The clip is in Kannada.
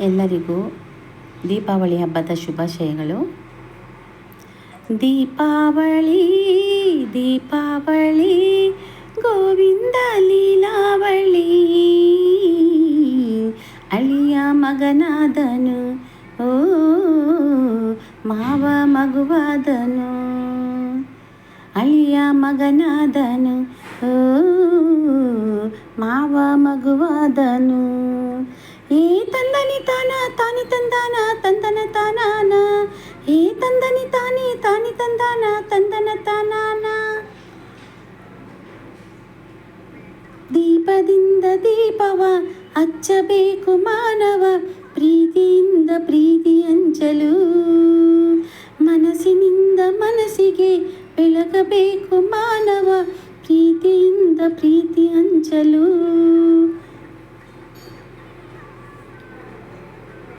ಎಲ್ಲರಿಗೂ ದೀಪಾವಳಿ ಹಬ್ಬದ ಶುಭಾಶಯಗಳು. ದೀಪಾವಳಿ ದೀಪಾವಳಿ, ಗೋವಿಂದ ಲೀಲಾವಳಿ. ಅಳಿಯ ಮಗನಾದನು, ಓ, ಮಾವ ಮಗುವಾದನು. ಅಳಿಯ ಮಗನಾದನು, ಓ, ಮಾವ ಮಗುವಾದನು. ಏ ತಂದನಿ ತಾನ, ತಾನಿ ತಂದಾನ, ತಂದನ ತಾನಾನ. ಈ ತಂದನಿ ತಾನಿ ತಾನಿ ತಂದಾನ, ತಂದನ ತಾನಾನ. ದೀಪದಿಂದ ದೀಪವ, ಹಚ್ಚಬೇಕು ಮಾನವ. ಪ್ರೀತಿಯಿಂದ ಪ್ರೀತಿ ಅಂಚಲು. ಮನಸ್ಸಿನಿಂದ ಮನಸ್ಸಿಗೆ ಬೆಳಗಬೇಕು ಮಾನವ. ಪ್ರೀತಿಯಿಂದ ಪ್ರೀತಿ ಹಂಚಲು